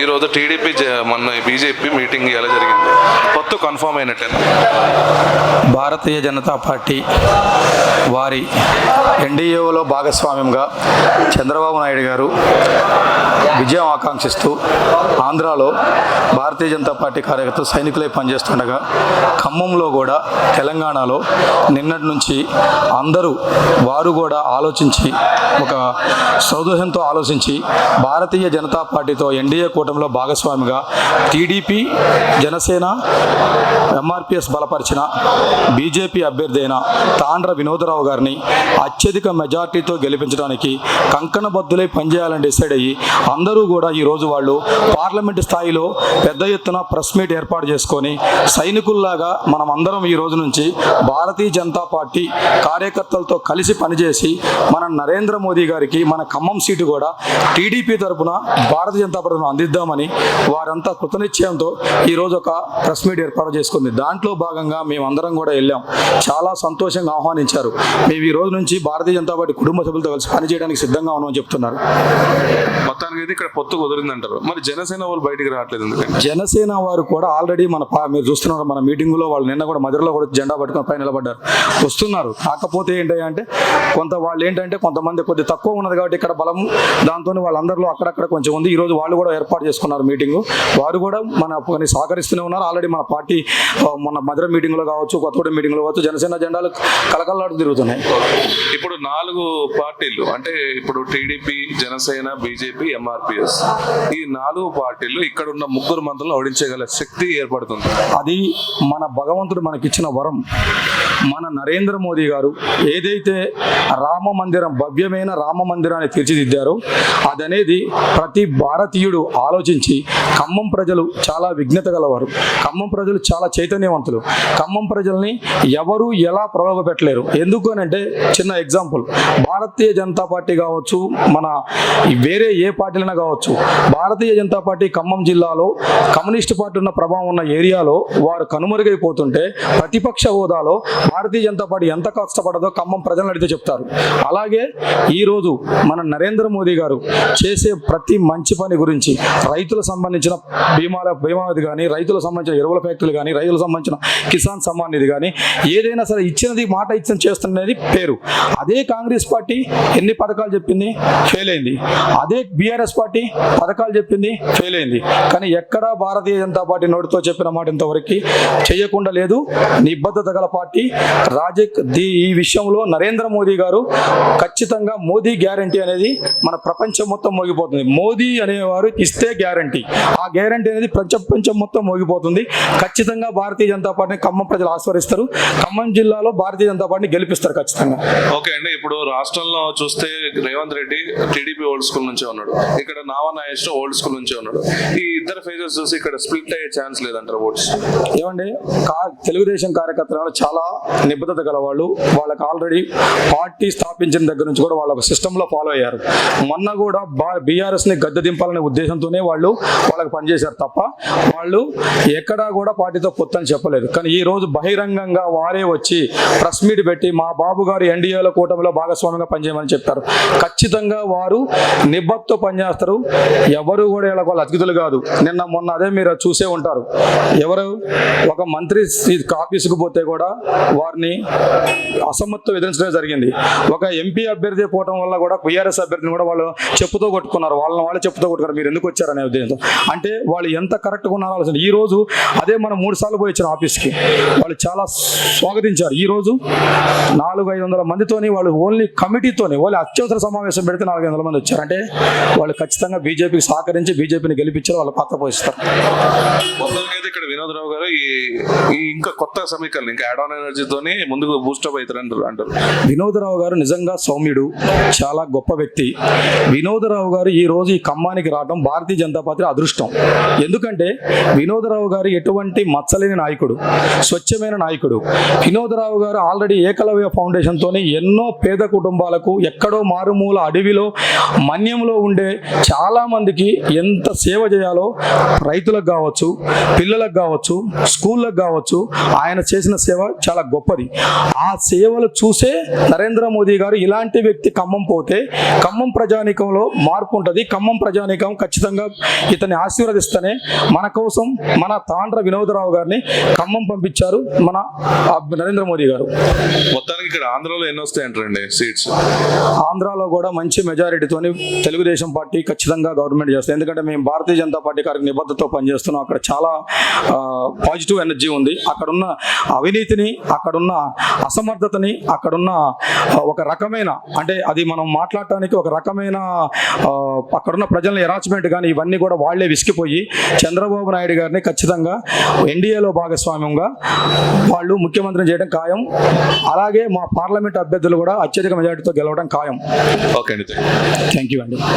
ఈరోజు టీడీపీ మొన్న BJP meeting ఇలా జరిగింది. కొత్త కన్ఫర్మ్ అయినట్టే. భారతీయ జనతా పార్టీ వారి ఎన్డీఏలో భాగస్వామ్యంగా చంద్రబాబు నాయుడు గారు విజయం ఆకాంక్షిస్తూ ఆంధ్రాలో భారతీయ జనతా పార్టీ కార్యకర్తలు సైనికులై పనిచేస్తుండగా ఖమ్మంలో కూడా తెలంగాణలో నిన్నటి నుంచి అందరూ వారు కూడా ఆలోచించి ఒక సౌదోహంతో ఆలోచించి భారతీయ జనతా పార్టీతో ఎన్డీఏ కూటమిలో భాగస్వామిగా టీడీపీ జనసేన ఎంఆర్పిఎస్ బలపరిచిన బీజేపీ అభ్యర్థి అయిన తాండ్ర వినోదరావు గారిని అత్యధిక మెజార్టీతో గెలిపించడానికి కంకణబద్దులై పనిచేయాలని డిసైడ్ అయ్యి అందరూ కూడా ఈరోజు వాళ్ళు పార్లమెంటు స్థాయిలో పెద్ద ఎత్తున ప్రెస్ మీట్ ఏర్పాటు చేసుకొని సైనికుల్లాగా మనం అందరం ఈ రోజు నుంచి భారతీయ జనతా పార్టీ కార్యకర్తలతో కలిసి పనిచేసి మన నరేంద్ర మోదీ గారికి మన ఖమ్మం సీటు కూడా టీడీపీ తరపున భారతీయ జనతా పార్టీ అందిద్దామని వారంతా కృతనిశ్చయంతో ఈరోజు ఒక ప్రెస్ మీట్ ఏర్పాటు చేసుకుంది. దాంట్లో భాగంగా మేమందరం కూడా వెళ్ళాం. చాలా సంతోషంగా ఆహ్వానించారు. మేము ఈ రోజు నుంచి భారతీయ జనతా పార్టీ కుటుంబ సభ్యులతో కలిసి పనిచేయడానికి సిద్ధంగా ఉన్నామని చెప్తున్నారు. మొత్తానికి అయితే ఇక్కడ పొత్తు కుదిరిందంటారు. మరి జనసేన వాళ్ళు బయటికి రావట్లేదు జనసేన వారు కూడా ఆల్రెడీ మన మీరు చూస్తున్నారు మన మీటింగ్లో వాళ్ళు నిన్న కూడా మధురలో కూడా జెండా పట్టుకొని పైన నిలబడ్డారు. వస్తున్నారు. కాకపోతే ఏంటంటే కొంత వాళ్ళు ఏంటంటే కొంతమంది కొద్ది తక్కువ ఉన్నది కాబట్టి ఇక్కడ బలం దాంతో వాళ్ళందరిలో అక్కడక్కడ కొంచెం ఉంది. ఈ రోజు వాళ్ళు కూడా ఏర్పాటు చేసుకున్నారు మీటింగ్. వారు కూడా మన కొన్ని సహకరిస్తూనే ఉన్నారు. ఆల్రెడీ మన పార్టీ ఆ, మొన్న మధుర మీటింగ్లో కావచ్చు కొత్తగూడెం మీటింగ్లో కావచ్చు జనసేన జెండాలు కలకల్లాడు తిరుగుతున్నాయి. ఇప్పుడు నాలుగు పార్టీలు అంటే ఇప్పుడు టీడీపీ జనసేన బీజేపీ ఎంఆర్పిఎస్ ఈ నాలుగు పార్టీలు ఇక్కడ ఉన్న ముగ్గురు మంత్రులను ఓడించగల శక్తి ఏర్పడుతుంది. అది మన భగవంతుడు మనకిచ్చిన వరం. మన నరేంద్ర మోదీ గారు ఏదైతే రామ మందిరం భవ్యమైన రామ మందిరాన్ని తీర్చిదిద్దారో అదనేది ప్రతి భారతీయుడు ఆలోచించి ఖమ్మం ప్రజలు చాలా విఘ్నత గలవారు. ఖమ్మం ప్రజలు చాలా చైతన్యవంతులు. ఖమ్మం ప్రజల్ని ఎవరు ఎలా ప్రలోభపెట్టలేరు? ఎందుకు అని అంటే చిన్న ఎగ్జాంపుల్. భారతీయ జనతా పార్టీ కావచ్చు మన వేరే ఏ పార్టీలైనా కావచ్చు భారతీయ జనతా పార్టీ ఖమ్మం జిల్లాలో కమ్యూనిస్ట్ పార్టీ ఉన్న ప్రభావం ఉన్న ఏరియాలో వారు కనుమరుగైపోతుంటే ప్రతిపక్ష హోదాలో భారతీయ జనతా పార్టీ ఎంత కష్టపడదో ఖమ్మం ప్రజలను అడిగితే చెప్తారు. అలాగే ఈరోజు మన నరేంద్ర మోదీ గారు చేసే ప్రతి మంచి పని గురించి రైతులకు సంబంధించిన బీమాల బీమాది కానీ రైతులకు సంబంధించిన ఎరువుల ఫ్యాక్టరీలు కానీ రైతులకు సంబంధించిన కిసాన్ సమ్మాన్ నిధి కానీ ఏదైనా సరే ఇచ్చినది మాట ఇచ్చిన చేస్తున్నది పేరు. అదే కాంగ్రెస్ పార్టీ ఎన్ని పథకాలు చెప్పింది? ఫెయిల్ అయింది. అదే బీఆర్ఎస్ పార్టీ పథకాలు చెప్పింది? ఫెయిల్ అయింది. కానీ ఎక్కడా భారతీయ జనతా పార్టీ నోటితో చెప్పిన మాట ఇంతవరకు చేయకుండా లేదు. నిబద్ధత గల పార్టీ. రాజక్ ఈ విషయంలో నరేంద్ర మోదీ గారు ఖచ్చితంగా మోదీ గ్యారంటీ అనేది మన ప్రపంచం మొత్తం మోగిపోతుంది. మోదీ అనేవారు ఇస్తే గ్యారంటీ. ఆ గ్యారంటీ అనేది ప్రపంచం మొత్తం మోగిపోతుంది. ఖచ్చితంగా భారతీయ జనతా పార్టీని ఖమ్మం ప్రజలు ఆస్వాదిస్తారు. ఖమ్మం జిల్లాలో భారతీయ జనతా పార్టీని గెలిపిస్తారు ఖచ్చితంగా. ఓకే అండి ఇప్పుడు రాష్ట్రంలో చూస్తే Revanth Reddy TDP old school నుంచే ఉన్నాడు. ఇక్కడ నావా నాగేష్ ఓల్డ్ స్కూల్ నుంచే ఉన్నాడు. ఈ ఇద్దరు ఫేజెస్ చూసి ఇక్కడ స్ప్లిట్ అయ్యే ఛాన్స్ లేదంటారు ఓట్స్? ఏమండి తెలుగుదేశం కార్యకర్తలు చాలా నిబద్ధత గలవాళ్ళు. వాళ్ళకి ఆల్రెడీ పార్టీ స్థాపించిన దగ్గర నుంచి కూడా వాళ్ళ ఒక సిస్టంలో ఫాలో అయ్యారు. మొన్న కూడా బా బీఆర్ఎస్ని గద్దె దింపాలనే ఉద్దేశంతోనే వాళ్ళు వాళ్ళకి పనిచేశారు తప్ప వాళ్ళు ఎక్కడా కూడా పార్టీతో పొత్తని చెప్పలేదు. కానీ ఈ రోజు బహిరంగంగా వారే వచ్చి ప్రెస్ మీట్ పెట్టి మా బాబు గారు ఎన్డీఏలో కూటమిలో భాగస్వామ్యంగా పనిచేయమని చెప్తారు. ఖచ్చితంగా వారు నిబ్బత్తో పనిచేస్తారు. ఎవరు కూడా ఇలా వాళ్ళు అతిథులు కాదు. నిన్న మొన్న అదే మీరు చూసే ఉంటారు. ఎవరు? ఒక మంత్రి ఆఫీసుకు పోతే కూడా వారిని అసమ్మతితో ఎదిరించడం జరిగింది. ఒక ఎంపీ అభ్యర్థి పోవడం వల్ల కూడా బీఆర్ఎస్ అభ్యర్థిని కూడా వాళ్ళు చెప్పుతో కొట్టుకున్నారు. వాళ్ళని వాళ్ళు చెప్పుతో కొట్టుకున్నారు. మీరు ఎందుకు వచ్చారనే ఉద్దేశంతో. అంటే వాళ్ళు ఎంత కరెక్ట్గా ఉన్నారో ఆలోచన. ఈ రోజు అదే మనం మూడు సార్లు పోయి వచ్చిన ఆఫీస్కి. వాళ్ళు చాలా స్వాగతించారు. ఈ రోజు నాలుగు ఐదు వందల మందితోని వాళ్ళు ఓన్లీ కమిటీతోని ఓన్లీ అత్యవసర సమావేశం పెడితే నాలుగు వందల మంది వచ్చారు. అంటే వాళ్ళు ఖచ్చితంగా బీజేపీకి సహకరించి బీజేపీని గెలిపించారు వాళ్ళ పాత్ర పోషిస్తారు. ఇక్కడ వినోదరావు గారు ఈ ఈ ఇంకా కొత్త సమీకరణ ఇంకా యాడ్ ఆన్ ఎనర్జీతోని ముందుకు బూస్టప్ అవుతారు అంటారు అంటారు. వినోదరావు గారు నిజంగా సౌమ్యుడు చాలా గొప్ప వ్యక్తి. వినోదరావు గారు ఈ రోజు ఈ ఖమ్మానికి రావడం భారతీయ జనతా పార్టీ అదృష్టం. ఎందుకంటే వినోదరావు గారు ఎటువంటి మచ్చలేని నాయకుడు స్వచ్ఛమైన నాయకుడు. వినోదరావు గారు ఆల్రెడీ ఏకలవ్య ఫౌండేషన్తోని ఎన్నో పేద కుటుంబాలకు ఎక్కడో మారుమూల అడవిలో మన్యంలో ఉండే చాలామందికి ఎంత సేవ చేయాలో రైతులకు కావచ్చు పిల్లలకు కావచ్చు స్కూళ్ళకు కావచ్చు ఆయన చేసిన సేవ చాలా గొప్పది. ఆ సేవలు చూసే నరేంద్ర మోదీ గారు ఇలాంటి వ్యక్తి ఖమ్మం పోతే ఖమ్మం ప్రజానీకంలో మార్పు ఉంటుంది ఖమ్మం ప్రజానీకం ఖచ్చితంగా ఇతన్ని ఆశీర్వదిస్తేనే మన కోసం మన తాండ్ర వినోదరావు గారిని ఖమ్మం పంపించారు మన నరేంద్ర మోదీ గారు. మొత్తానికి ఇక్కడ ఆంధ్రాలో ఎన్ని వస్తాయంటారండి సీట్స్? ఆంధ్రాలో కూడా మంచి మెజారిటీతోని తెలుగుదేశం పార్టీ ఖచ్చితంగా గవర్నమెంట్ చేస్తుంది. ఎందుకంటే మేము భారతీయ జనతా పార్టీ గారికి నిబద్ధతతో పనిచేస్తున్నాం. అక్కడ చాలా పాజిటివ్ ఎనర్జీ ఉంది. అక్కడున్న అవినీతిని అక్కడున్న అసమర్థతని అక్కడున్న ఒక రకమైన అంటే అది మనం మాట్లాడటానికి ఒక రకమైన అక్కడున్న ప్రజల ఎరాచ్మెంట్ కానీ ఇవన్నీ కూడా వాళ్ళే విసిగిపోయి చంద్రబాబు నాయుడు గారిని ఖచ్చితంగా ఎన్డీఏలో భాగస్వామ్యంగా వాళ్ళు ముఖ్యమంత్రిని చేయడం ఖాయం. అలాగే మా పార్లమెంట్ అభ్యర్థులు కూడా అత్యధిక మెజారిటీతో గెలవడం ఖాయం. ఓకే అండి. థ్యాంక్ యూ అండి.